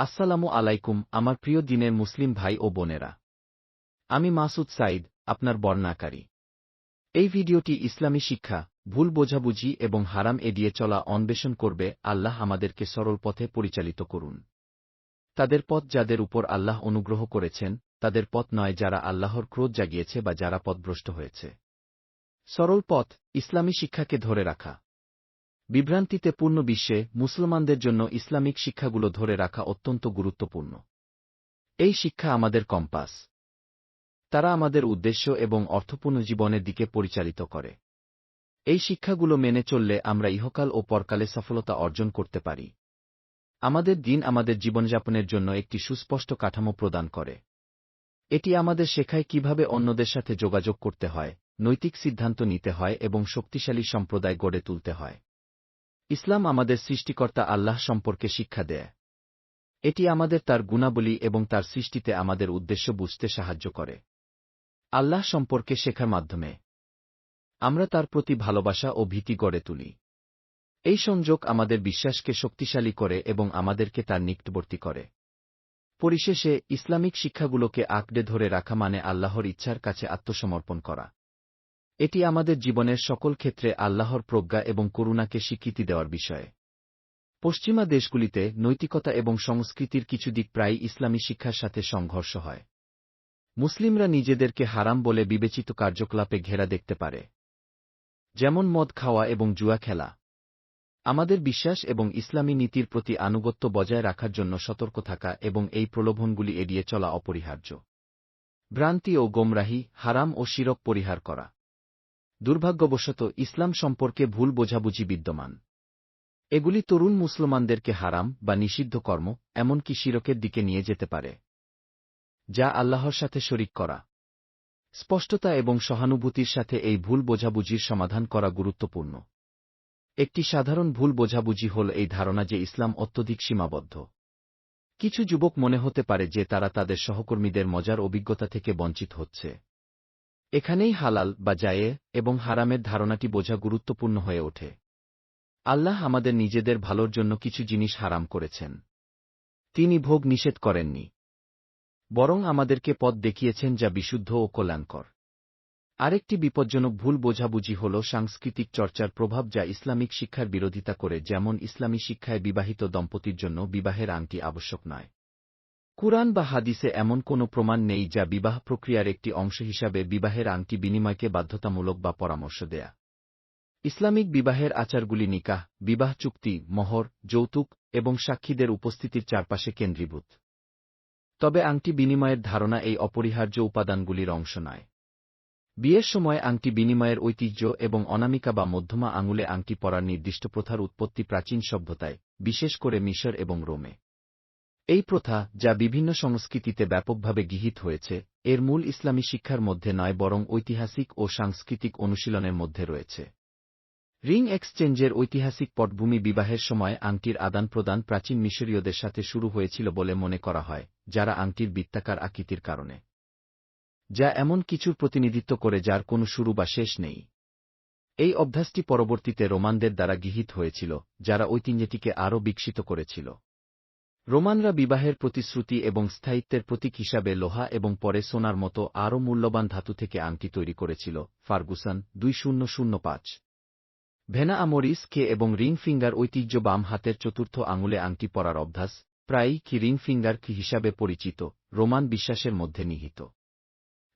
আসসালামু আলাইকুম, আমার প্রিয় দিনের মুসলিম ভাই ও বোনেরা। আমি মাসুদ সাইদ, আপনার বর্ণাকারী। এই ভিডিওটি ইসলামী শিক্ষা, ভুল বোঝাবুঝি এবং হারাম এড়িয়ে চলা অন্বেষণ করবে আল্লাহ আমাদেরকে সরল পথে পরিচালিত করুন। তাদের পথ যাদের উপর আল্লাহ অনুগ্রহ করেছেন, তাদের পথ নয় যারা আল্লাহর ক্রোধ জাগিয়েছে বা যারা পথভ্রষ্ট হয়েছে। সরল পথ, ইসলামী শিক্ষাকে ধরে রাখা। বিভ্রান্তিতে পূর্ণ বিশ্বে মুসলমানদের জন্য ইসলামিক শিক্ষাগুলো ধরে রাখা অত্যন্ত গুরুত্বপূর্ণ। এই শিক্ষা আমাদের কম্পাস। তারা আমাদের উদ্দেশ্য এবং অর্থপূর্ণ জীবনের দিকে পরিচালিত করে। এই শিক্ষাগুলো মেনে চললে আমরা ইহকাল ও পরকালে সফলতা অর্জন করতে পারি। আমাদের দিন আমাদের জীবনযাপনের জন্য একটি সুস্পষ্ট কাঠামো প্রদান করে। এটি আমাদের শেখায় কীভাবে অন্যদের সাথে যোগাযোগ করতে হয়, নৈতিক সিদ্ধান্ত নিতে হয় এবং শক্তিশালী সম্প্রদায় গড়ে তুলতে হয়। ইসলাম আমাদের সৃষ্টিকর্তা আল্লাহ সম্পর্কে শিক্ষা দেয়। এটি আমাদের তার গুণাবলী এবং তার সৃষ্টিতে আমাদের উদ্দেশ্য বুঝতে সাহায্য করে। আল্লাহ সম্পর্কে শেখার মাধ্যমে আমরা তার প্রতি ভালোবাসা ও ভীতি গড়ে তুলি। এই সংযোগ আমাদের বিশ্বাসকে শক্তিশালী করে এবং আমাদেরকে তার নিকটবর্তী করে। পরিশেষে, ইসলামিক শিক্ষাগুলোকে আঁকড়ে ধরে রাখা মানে আল্লাহর ইচ্ছার কাছে আত্মসমর্পণ করা। এটি আমাদের জীবনের সকল ক্ষেত্রে আল্লাহর প্রজ্ঞা এবং করুণাকে স্বীকৃতি দেওয়ার বিষয়। পশ্চিমা দেশগুলিতে নৈতিকতা এবং সংস্কৃতির কিছু দিক প্রায়ই ইসলামী শিক্ষার সাথে সংঘর্ষ হয়। মুসলিমরা নিজেদেরকে হারাম বলে বিবেচিত কার্যকলাপে ঘেরা দেখতে পারে। যেমন মদ খাওয়া এবং জুয়া খেলা। আমাদের বিশ্বাস এবং ইসলামী নীতির প্রতি আনুগত্য বজায় রাখার জন্য সতর্ক থাকা এবং এই প্রলোভনগুলি এড়িয়ে চলা অপরিহার্য। ভ্রান্তি ও গোমরাহি, হারাম ও শিরক পরিহার করা। দুর্ভাগ্যবশত ইসলাম সম্পর্কে ভুল বোঝাবুঝি বিদ্যমান। এগুলি তরুণ মুসলমানদেরকে হারাম বা নিষিদ্ধ কর্ম, এমনকি শিরকের দিকে নিয়ে যেতে পারে, যা আল্লাহর সাথে শরিক করা। স্পষ্টতা এবং সহানুভূতির সাথে এই ভুল বোঝাবুঝির সমাধান করা গুরুত্বপূর্ণ। একটি সাধারণ ভুল বোঝাবুঝি হল এই ধারণা যে ইসলাম অত্যধিক সীমাবদ্ধ। কিছু যুবক মনে হতে পারে যে তারা তাদের সহকর্মীদের মজার অভিজ্ঞতা থেকে বঞ্চিত হচ্ছে। এখানেই হালাল, বা জায়ে এবং হারামের ধারণাটি বোঝা গুরুত্বপূর্ণ হয়ে ওঠে। আল্লাহ আমাদের নিজেদের ভালোর জন্য কিছু জিনিস হারাম করেছেন। তিনি ভোগ নিষেধ করেননি। বরং আমাদেরকে পথ দেখিয়েছেন যা বিশুদ্ধ ও কল্যাণকর। আরেকটি বিপজ্জনক ভুল বোঝাবুঝি হল সাংস্কৃতিক চর্চার প্রভাব যা ইসলামিক শিক্ষার বিরোধিতা করে, যেমন ইসলামী শিক্ষায় বিবাহিত দম্পতির জন্য বিবাহের আংটি আবশ্যক নয়। কুরআন বা হাদিসে এমন কোনো প্রমাণ নেই যা বিবাহ প্রক্রিয়ার একটি অংশ হিসাবে বিবাহের আংটি বিনিময়কে বাধ্যতামূলক বা পরামর্শ দেয়া। ইসলামিক বিবাহের আচারগুলি নিকাহ, বিবাহ চুক্তি, মহর, যৌতুক এবং সাক্ষীদের উপস্থিতির চারপাশে কেন্দ্রীভূত। তবে আংটি বিনিময়ের ধারণা এই অপরিহার্য উপাদানগুলির অংশ নয়। বিয়ের সময় আংটি বিনিময়ের ঐতিহ্য এবং অনামিকা বা মধ্যমা আঙুলে আংটি পরার নির্দিষ্ট প্রথার উৎপত্তি প্রাচীন সভ্যতায়, বিশেষ করে মিশর এবং রোমে। এই প্রথা, যা বিভিন্ন সংস্কৃতিতে ব্যাপকভাবে গৃহীত হয়েছে, এর মূল ইসলামী শিক্ষার মধ্যে নয়, বরং ঐতিহাসিক ও সাংস্কৃতিক অনুশীলনের মধ্যে রয়েছে। রিং এক্সচেঞ্জের ঐতিহাসিক পটভূমি বিবাহের সময় আংটির আদান প্রদান প্রাচীন মিশরীয়দের সাথে শুরু হয়েছিল বলে মনে করা হয়, যারা আংটির বৃত্তাকার আকৃতির কারণে। যা এমন কিছুর প্রতিনিধিত্ব করে যার কোনো শুরু বা শেষ নেই। এই অভ্যাসটি পরবর্তীতে রোমানদের দ্বারা গৃহীত হয়েছিল, যারা ঐতিহ্যটিকে আরও বিকশিত করেছিল। রোমানরা বিবাহের প্রতিশ্রুতি এবং স্থায়িত্বের প্রতীক হিসাবে লোহা এবং পরে সোনার মতো আরও মূল্যবান ধাতু থেকে আংটি তৈরি করেছিল, ফার্গুসন দুই শূন্য শূন্য পাঁচ। ভেনা আমরিস, কে এবং রিং ফিঙ্গার ঐতিহ্য বাম হাতের চতুর্থ আঙুলে আংটি পরার অভ্যাস, প্রায়ই কি রিং ফিঙ্গার কি হিসাবে পরিচিত, রোমান বিশ্বাসের মধ্যে নিহিত।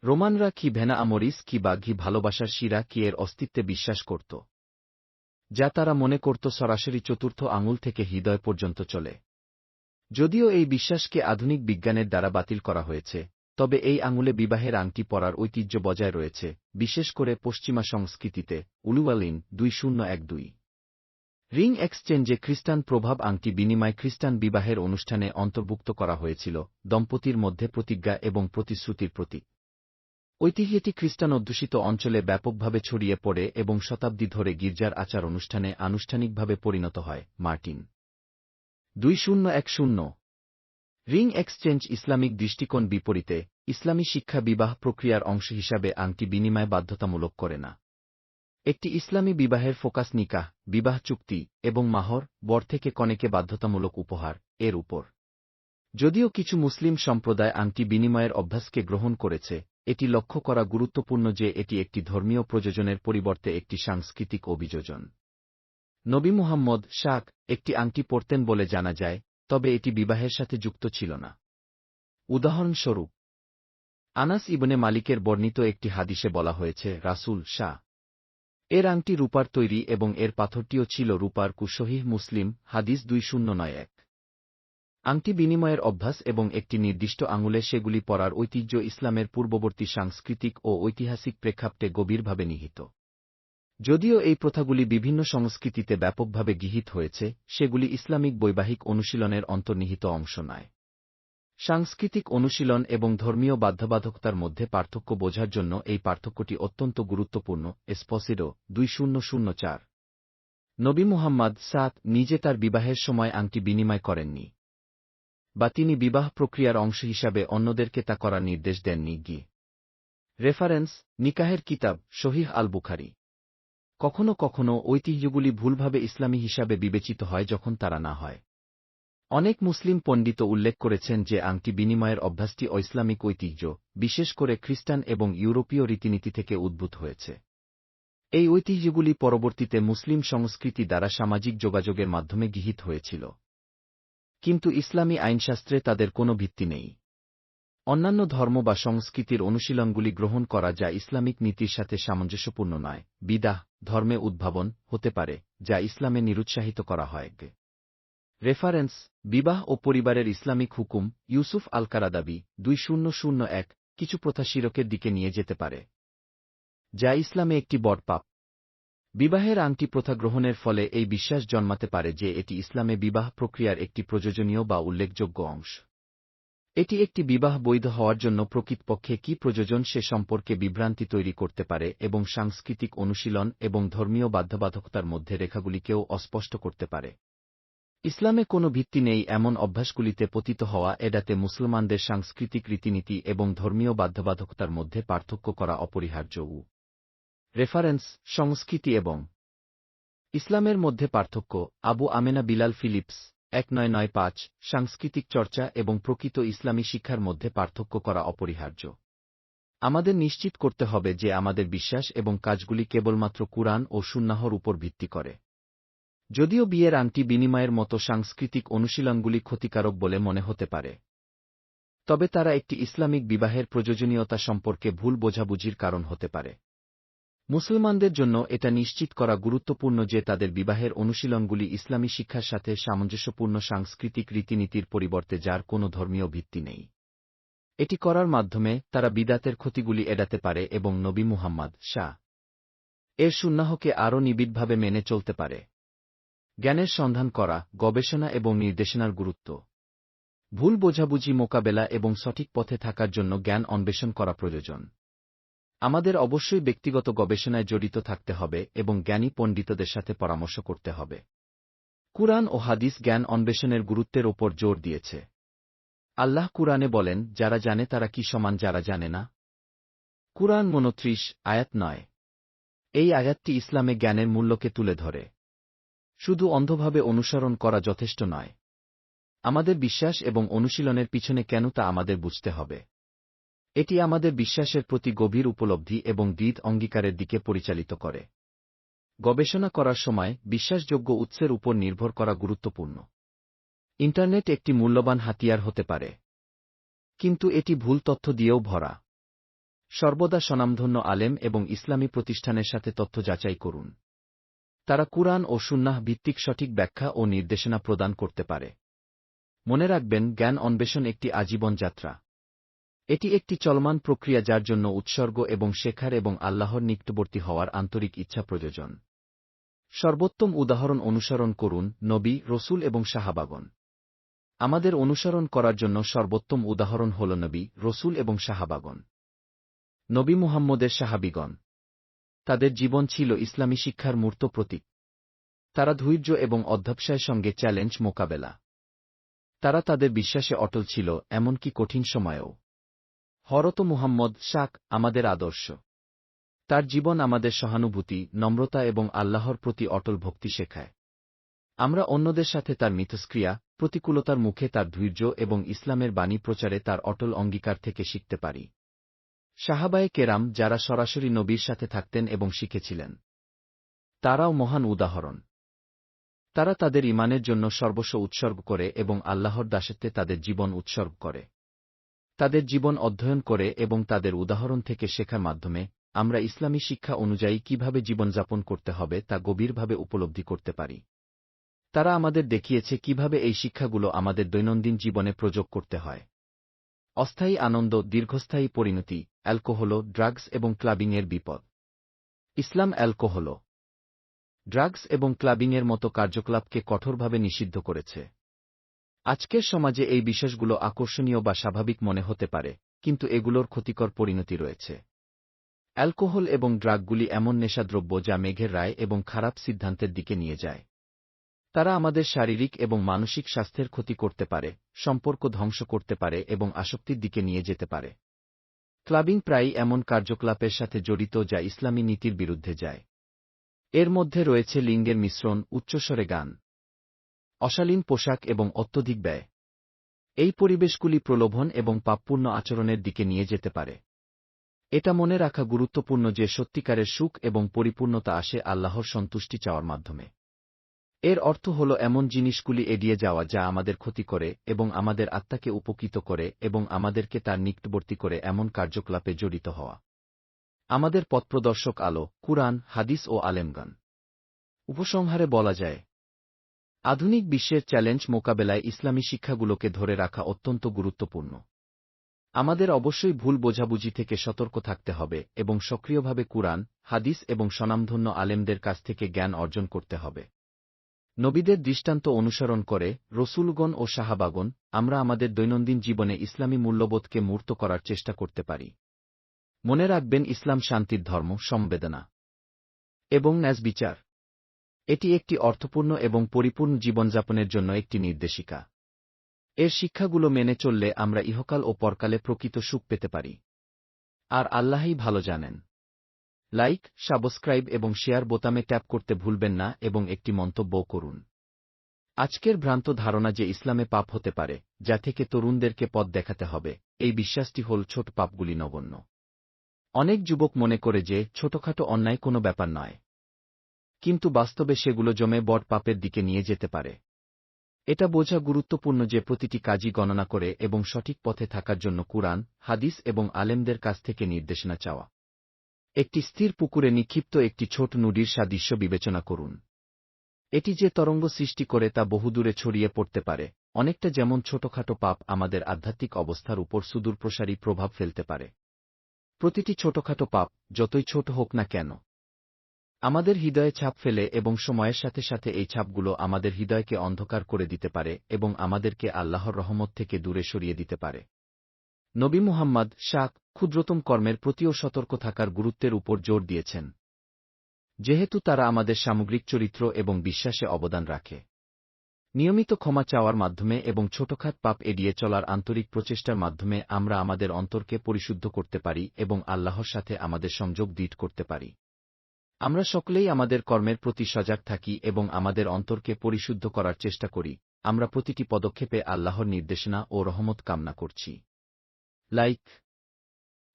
রোমানরা কি ভেনা আমরিস, কি বা ঘি ভালোবাসার শিরা কি এর অস্তিত্বে বিশ্বাস করত? যা তারা মনে করত সরাসরি চতুর্থ আঙুল থেকে হৃদয় পর্যন্ত চলে। যদিও এই বিশ্বাসকে আধুনিক বিজ্ঞানের দ্বারা বাতিল করা হয়েছে, তবে এই আঙুলে বিবাহের আংটি পরার ঐতিহ্য বজায় রয়েছে, বিশেষ করে পশ্চিমা সংস্কৃতিতে উলুওয়ালিন দুই শূন্য এক দুই। রিং এক্সচেঞ্জে খ্রিস্টান প্রভাব আংটি বিনিময় খ্রিস্টান বিবাহের অনুষ্ঠানে অন্তর্ভুক্ত করা হয়েছিল, দম্পতির মধ্যে প্রতিজ্ঞা এবং প্রতিশ্রুতির প্রতীক। ঐতিহ্যটি খ্রিস্টান অধ্যুষিত অঞ্চলে ব্যাপকভাবে ছড়িয়ে পড়ে এবং শতাব্দী ধরে গির্জার আচার অনুষ্ঠানে আনুষ্ঠানিকভাবে পরিণত হয়, মার্টিন। দুই শূন্য এক শূন্য। রিং এক্সচেঞ্জ ইসলামিক দৃষ্টিকোণ বিপরীতে, ইসলামী শিক্ষা বিবাহ প্রক্রিয়ার অংশ হিসাবে আংটি বিনিময় বাধ্যতামূলক করে না। একটি ইসলামী বিবাহের ফোকাস নিকাহ, বিবাহ চুক্তি এবং মাহর, বর থেকে কনেকে বাধ্যতামূলক উপহার, এর উপর। যদিও কিছু মুসলিম সম্প্রদায় আংটি বিনিময়ের অভ্যাসকে গ্রহণ করেছে, এটি লক্ষ্য করা গুরুত্বপূর্ণ যে এটি একটি ধর্মীয় প্রযোজনের পরিবর্তে একটি সাংস্কৃতিক অভিযোজন। নবী মুহাম্মদ শাক একটি আংটি পরতেন বলে জানা যায়, তবে এটি বিবাহের সাথে যুক্ত ছিল না। উদাহরণস্বরূপ, আনাস ইবনে মালিকের বর্ণিত একটি হাদিসে বলা হয়েছে, রাসুল শাহ, এর আংটি রূপার তৈরি এবং এর পাথরটিও ছিল রূপার কুশহীহ মুসলিম, হাদিস দুই শূন্য নয় এক। আংটি বিনিময়ের অভ্যাস এবং একটি নির্দিষ্ট আঙুলে সেগুলি পরার ঐতিহ্য ইসলামের পূর্ববর্তী সাংস্কৃতিক ও ঐতিহাসিক প্রেক্ষাপটে গভীরভাবে নিহিত। যদিও এই প্রথাগুলি বিভিন্ন সংস্কৃতিতে ব্যাপকভাবে গৃহীত হয়েছে, সেগুলি ইসলামিক বৈবাহিক অনুশীলনের অন্তর্নিহিত অংশ নয়। সাংস্কৃতিক অনুশীলন এবং ধর্মীয় বাধ্যবাধকতার মধ্যে পার্থক্য বোঝার জন্য এই পার্থক্যটি অত্যন্ত গুরুত্বপূর্ণ, এসপসিডো দুই শূন্য শূন্য চার। নবী মুহাম্মদ সাত নিজে তার বিবাহের সময় আংটি বিনিময় করেননি বা তিনি বিবাহ প্রক্রিয়ার অংশ হিসাবে অন্যদেরকে তা করার নির্দেশ দেননি। গি। রেফারেন্স, নিকাহের কিতাব, শহীহ আল বুখারি। কখনো কখনো ঐতিহ্যগুলি ভুলভাবে ইসলামী হিসাবে বিবেচিত হয় যখন তারা না হয়। অনেক মুসলিম পণ্ডিত উল্লেখ করেছেন যে আংটি বিনিময়ের অভ্যাসটি অইসলামিক ঐতিহ্য, বিশেষ করে খ্রিস্টান এবং ইউরোপীয় রীতিনীতি থেকে উদ্ভূত হয়েছে। এই ঐতিহ্যগুলি পরবর্তীতে মুসলিম সংস্কৃতি দ্বারা সামাজিক যোগাযোগের মাধ্যমে গৃহীত হয়েছিল। কিন্তু ইসলামী আইনশাস্ত্রে তাদের কোনো ভিত্তি নেই। অন্যান্য ধর্ম বা সংস্কৃতির অনুশীলনগুলি গ্রহণ করা যা ইসলামিক নীতির সাথে সামঞ্জস্যপূর্ণ নয়, বিদাহ। ধর্মে উদ্ভাবন হতে পারে, যা ইসলামে নিরুৎসাহিত করা হয়। রেফারেন্স বিবাহ ও পরিবারের ইসলামিক হুকুম, ইউসুফ আল কারাদাবি দুই শূন্য শূন্য এক, কিছু প্রথা শিরকের দিকে নিয়ে যেতে পারে। যা ইসলামে একটি বড় পাপ। বিবাহের আংটি প্রথা গ্রহণের ফলে এই বিশ্বাস জন্মাতে পারে যে এটি ইসলামে বিবাহ প্রক্রিয়ার একটি প্রয়োজনীয় বা উল্লেখযোগ্য অংশ। এটি একটি বিবাহ বৈধ হওয়ার জন্য প্রকৃতপক্ষে কি প্রয়োজন সে সম্পর্কে বিভ্রান্তি তৈরি করতে পারে এবং সাংস্কৃতিক অনুশীলন এবং ধর্মীয় বাধ্যবাধকতার মধ্যে রেখাগুলিকেও অস্পষ্ট করতে পারে। ইসলামে কোনো ভিত্তি নেই এমন অভ্যাসগুলিতে পতিত হওয়া এডাতে মুসলমানদের সাংস্কৃতিক রীতিনীতি এবং ধর্মীয় বাধ্যবাধকতার মধ্যে পার্থক্য করা অপরিহার্য। উ রেফারেন্স, সংস্কৃতি এবং ইসলামের মধ্যে পার্থক্য, আবু আমেনা বিলাল ফিলিপস এক নয় নয় পাঁচ, সাংস্কৃতিক চর্চা এবং প্রকৃত ইসলামী শিক্ষার মধ্যে পার্থক্য করা অপরিহার্য। আমাদের নিশ্চিত করতে হবে যে আমাদের বিশ্বাস এবং কাজগুলি কেবলমাত্র কুরআন ও সুন্নাহর উপর ভিত্তি করে। যদিও বিয়ের আংটি বিনিময়ের মতো সাংস্কৃতিক অনুশীলনগুলি ক্ষতিকারক বলে মনে হতে পারে। তবে তারা একটি ইসলামিক বিবাহের প্রয়োজনীয়তা সম্পর্কে ভুল বোঝাবুঝির কারণ হতে পারে। মুসলমানদের জন্য এটা নিশ্চিত করা গুরুত্বপূর্ণ যে তাদের বিবাহের অনুশীলনগুলি ইসলামী শিক্ষার সাথে সামঞ্জস্যপূর্ণ সাংস্কৃতিক রীতিনীতির পরিবর্তে যার কোনো ধর্মীয় ভিত্তি নেই। এটি করার মাধ্যমে তারা বিদাতের ক্ষতিগুলি এড়াতে পারে এবং নবী মুহাম্মদ, শাহ। এর সুন্নাহকে আরও নিবিড়ভাবে মেনে চলতে পারে। জ্ঞানের সন্ধান করা, গবেষণা এবং নির্দেশনার গুরুত্ব। ভুল বোঝাবুঝি মোকাবেলা এবং সঠিক পথে থাকার জন্য জ্ঞান অন্বেষণ করা প্রয়োজন। আমাদের অবশ্যই ব্যক্তিগত গবেষণায় জড়িত থাকতে হবে এবং জ্ঞানী পণ্ডিতদের সাথে পরামর্শ করতে হবে। কুরআন ও হাদিস জ্ঞান অন্বেষণের গুরুত্বের ওপর জোর দিয়েছে। আল্লাহ কুরআনে বলেন, যারা জানে তারা কি সমান, যারা জানে না? কুরআন মনত্রিশ আয়াত নয়। এই আয়াতটি ইসলামে জ্ঞানের মূল্যকে তুলে ধরে। শুধু অন্ধভাবে অনুসরণ করা যথেষ্ট নয়। আমাদের বিশ্বাস এবং অনুশীলনের পিছনে কেন তা আমাদের বুঝতে হবে? এটি আমাদের বিশ্বাসের প্রতি গভীর উপলব্ধি এবং দৃঢ় অঙ্গীকারের দিকে পরিচালিত করে। গবেষণা করার সময় বিশ্বাসযোগ্য উৎসের উপর নির্ভর করা গুরুত্বপূর্ণ। ইন্টারনেট একটি মূল্যবান হাতিয়ার হতে পারে। কিন্তু এটি ভুল তথ্য দিয়েও ভরা। সর্বদা স্বনামধন্য আলেম এবং ইসলামী প্রতিষ্ঠানের সাথে তথ্য যাচাই করুন। তারা কুরআন ও সুন্নাহ ভিত্তিক সঠিক ব্যাখ্যা ও নির্দেশনা প্রদান করতে পারে। মনে রাখবেন, জ্ঞান অন্বেষণ একটি আজীবন যাত্রা। এটি একটি চলমান প্রক্রিয়া যার জন্য উৎসর্গ এবং শেখার এবং আল্লাহর নিকটবর্তী হওয়ার আন্তরিক ইচ্ছা প্রয়োজন। সর্বোত্তম উদাহরণ অনুসরণ করুন, নবী, রসুল এবং শাহাবাগন আমাদের অনুসরণ করার জন্য সর্বোত্তম উদাহরণ হল নবী, রসুল এবং শাহাবাগন নবী মুহাম্মদের সাহাবিগণ। তাদের জীবন ছিল ইসলামী শিক্ষার মূর্ত প্রতীক। তারা ধৈর্য এবং অধ্যবসায়ের সঙ্গে চ্যালেঞ্জ মোকাবেলা। তারা তাদের বিশ্বাসে অটল ছিল, এমনকি কঠিন সময়েও। হরত মুহাম্মদ শাক আমাদের আদর্শ। তার জীবন আমাদের সহানুভূতি, নম্রতা এবং আল্লাহর প্রতি অটল ভক্তি শেখায়। আমরা অন্যদের সাথে তার মিথস্ক্রিয়া, প্রতিকূলতার মুখে তার ধৈর্য এবং ইসলামের বাণী প্রচারে তার অটল অঙ্গীকার থেকে শিখতে পারি। সাহাবায়ে কেরাম যারা সরাসরি নবীর সাথে থাকতেন এবং শিখেছিলেন, তারাও মহান উদাহরণ। তারা তাদের ইমানের জন্য সর্বস্ব উৎসর্গ করে এবং আল্লাহর দাসত্বে তাদের জীবন উৎসর্গ করে। তাদের জীবন অধ্যয়ন করে এবং তাদের উদাহরণ থেকে শেখার মাধ্যমে আমরা ইসলামী শিক্ষা অনুযায়ী কীভাবে জীবনযাপন করতে হবে তা গভীরভাবে উপলব্ধি করতে পারি। তারা আমাদের দেখিয়েছে কীভাবে এই শিক্ষাগুলো আমাদের দৈনন্দিন জীবনে প্রয়োগ করতে হয়। অস্থায়ী আনন্দ, দীর্ঘস্থায়ী পরিণতি, অ্যালকোহল, ড্রাগস এবং ক্লাবিংয়ের বিপদ। ইসলাম অ্যালকোহল। ড্রাগস এবং ক্লাবিংয়ের মতো কার্যকলাপকে কঠোরভাবে নিষিদ্ধ করেছে। আজকের সমাজে এই বিষয়গুলো আকর্ষণীয় বা স্বাভাবিক মনে হতে পারে, কিন্তু এগুলোর ক্ষতিকর পরিণতি রয়েছে। অ্যালকোহল এবং ড্রাগগুলি এমন নেশাদ্রব্য যা মেঘের রায় এবং খারাপ সিদ্ধান্তের দিকে নিয়ে যায়। তারা আমাদের শারীরিক এবং মানসিক স্বাস্থ্যের ক্ষতি করতে পারে, সম্পর্ক ধ্বংস করতে পারে এবং আসক্তির দিকে নিয়ে যেতে পারে। ক্লাবিং প্রায়ই এমন কার্যকলাপের সাথে জড়িত যা ইসলামী নীতির বিরুদ্ধে যায়। এর মধ্যে রয়েছে লিঙ্গের মিশ্রণ, উচ্চস্বরে গান। অশালীন পোশাক এবং অত্যধিক ব্যয়। এই পরিবেশগুলি প্রলোভন এবং পাপপূর্ণ আচরণের দিকে নিয়ে যেতে পারে। এটা মনে রাখা গুরুত্বপূর্ণ যে সত্যিকারের সুখ এবং পরিপূর্ণতা আসে আল্লাহর সন্তুষ্টি চাওয়ার মাধ্যমে। এর অর্থ হল এমন জিনিসগুলি এড়িয়ে যাওয়া যা আমাদের ক্ষতি করে এবং আমাদের আত্মাকে উপকৃত করে এবং আমাদেরকে তার নিকটবর্তী করে এমন কার্যকলাপে জড়িত হওয়া। আমাদের পথপ্রদর্শক আলো, কুরআন, হাদিস ও আলেমগান। উপসংহারে বলা যায় আধুনিক বিশ্বের চ্যালেঞ্জ মোকাবেলায় ইসলামী শিক্ষাগুলোকে ধরে রাখা অত্যন্ত গুরুত্বপূর্ণ। আমাদের অবশ্যই ভুল বোঝাবুঝি থেকে সতর্ক থাকতে হবে এবং সক্রিয়ভাবে কুরআন, হাদিস এবং স্বনামধন্য আলেমদের কাছ থেকে জ্ঞান অর্জন করতে হবে। নবীদের দৃষ্টান্ত অনুসরণ করে রসুলগণ ও সাহাবাগন আমরা আমাদের দৈনন্দিন জীবনে ইসলামী মূল্যবোধকে মূর্ত করার চেষ্টা করতে পারি। মনে রাখবেন, ইসলাম শান্তির ধর্ম সম্বেদনা এবং ন্যাজ বিচার। এটি একটি অর্থপূর্ণ এবং পরিপূর্ণ জীবনযাপনের জন্য একটি নির্দেশিকা। এর শিক্ষাগুলো মেনে চললে আমরা ইহকাল ও পরকালে প্রকৃত সুখ পেতে পারি। আর আল্লাহই ভালো জানেন। লাইক, সাবস্ক্রাইব এবং শেয়ার বোতামে ট্যাপ করতে ভুলবেন না এবং একটি মন্তব্য করুন। আজকের ভ্রান্ত ধারণা যে ইসলামে পাপ হতে পারে, যা থেকে তরুণদেরকে পথ দেখাতে হবে, এই বিশ্বাসটি হল ছোট পাপগুলি নগণ্য। অনেক যুবক মনে করে যে ছোটখাটো অন্যায় কোনো ব্যাপার নয়। কিন্তু বাস্তবে সেগুলো জমে বট পাপের দিকে নিয়ে যেতে পারে। এটা বোঝা গুরুত্বপূর্ণ যে প্রতিটি কাজই গণনা করে এবং সঠিক পথে থাকার জন্য কুরআন, হাদিস এবং আলেমদের কাছ থেকে নির্দেশনা চাওয়া। একটি স্থির পুকুরে নিক্ষিপ্ত একটি ছোট নুডির সাদৃশ্য বিবেচনা করুন। এটি যে তরঙ্গ সৃষ্টি করে তা বহুদূরে ছড়িয়ে পড়তে পারে, অনেকটা যেমন ছোটখাটো পাপ আমাদের আধ্যাত্মিক অবস্থার উপর সুদূরপ্রসারী প্রভাব ফেলতে পারে। প্রতিটি ছোটখাটো পাপ, যতই ছোট হোক না কেন আমাদের হৃদয়ে ছাপ ফেলে এবং সময়ের সাথে সাথে এই ছাপগুলো আমাদের হৃদয়কে অন্ধকার করে দিতে পারে এবং আমাদেরকে আল্লাহর রহমত থেকে দূরে সরিয়ে দিতে পারে। নবী মুহাম্মদ শাক ক্ষুদ্রতম কর্মের প্রতিও সতর্ক থাকার গুরুত্বের উপর জোর দিয়েছেন। যেহেতু তারা আমাদের সামগ্রিক চরিত্র এবং বিশ্বাসে অবদান রাখে। নিয়মিত ক্ষমা চাওয়ার মাধ্যমে এবং ছোটখাট পাপ এড়িয়ে চলার আন্তরিক প্রচেষ্টার মাধ্যমে আমরা আমাদের অন্তরকে পরিশুদ্ধ করতে পারি এবং আল্লাহর সাথে আমাদের সংযোগ দৃঢ় করতে পারি। আমরা সকলেই আমাদের কর্মের প্রতি সজাগ থাকি এবং আমাদের অন্তরকে পরিশুদ্ধ করার চেষ্টা করি। আমরা প্রতিটি পদক্ষেপে আল্লাহর নির্দেশনা ও রহমত কামনা করছি। লাইক,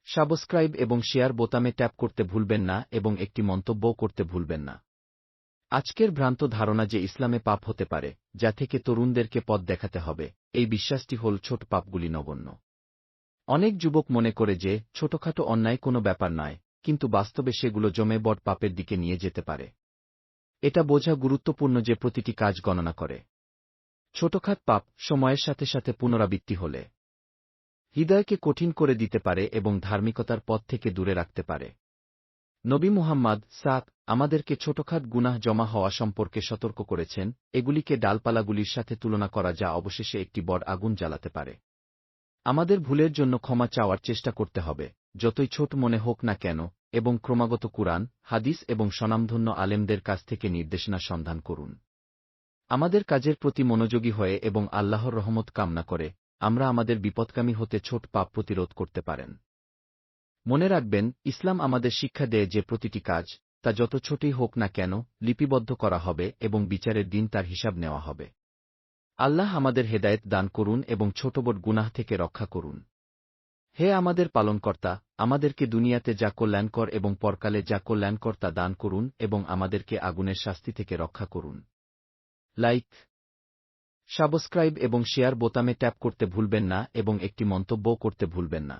সাবস্ক্রাইব এবং শেয়ার বোতামে ট্যাপ করতে ভুলবেন না এবং একটি মন্তব্য করতে ভুলবেন না। আজকের ভ্রান্ত ধারণা যে ইসলামে পাপ হতে পারে, যা থেকে তরুণদেরকে পথ দেখাতে হবে, এই বিশ্বাসটি হল ছোট পাপগুলি নগণ্য। অনেক যুবক মনে করে যে, ছোটখাটো অন্যায় কোনো ব্যাপার নয়। কিন্তু বাস্তবে সেগুলো জমে বট পাপের দিকে নিয়ে যেতে পারে। এটা বোঝা গুরুত্বপূর্ণ যে প্রতিটি কাজ গণনা করে। ছোটখাট পাপ সময়ের সাথে সাথে পুনরাবৃত্তি হলে। হৃদয়কে কঠিন করে দিতে পারে এবং ধার্মিকতার পথ থেকে দূরে রাখতে পারে। নবী মুহাম্মদ সাক আমাদেরকে ছোটখাট গুনাহ জমা হওয়া সম্পর্কে সতর্ক করেছেন, এগুলিকে ডালপালাগুলির সাথে তুলনা করা যা অবশেষে একটি বড় আগুন জ্বালাতে পারে। আমাদের ভুলের জন্য ক্ষমা চাওয়ার চেষ্টা করতে হবে। যতই ছোট মনে হোক না কেন, এবং ক্রমাগত কুরআন, হাদিস এবং স্বনামধন্য আলেমদের কাছ থেকে নির্দেশনা সন্ধান করুন। আমাদের কাজের প্রতি মনোযোগী হয়ে এবং আল্লাহর রহমত কামনা করে, আমরা আমাদের বিপদকামী হতে ছোট পাপ প্রতিরোধ করতে পারেন। মনে রাখবেন, ইসলাম আমাদের শিক্ষা দেয় যে প্রতিটি কাজ, তা যত ছোটই হোক না কেন, লিপিবদ্ধ করা হবে এবং বিচারের দিন তার হিসাব নেওয়া হবে। আল্লাহ আমাদের হেদায়েত দান করুন এবং ছোটবট গুনাহ থেকে রক্ষা করুন। হে আমাদের পালনকর্তা, আমাদেরকে দুনিয়াতে যা কল্যাণকর এবং পরকালে যা কল্যাণকর তা দান করুন এবং আমাদেরকে আগুনের শাস্তি থেকে রক্ষা করুন। লাইক, সাবস্ক্রাইব এবং শেয়ার বোতামে ট্যাপ করতে ভুলবেন না এবং একটি মন্তব্য করতে ভুলবেন না।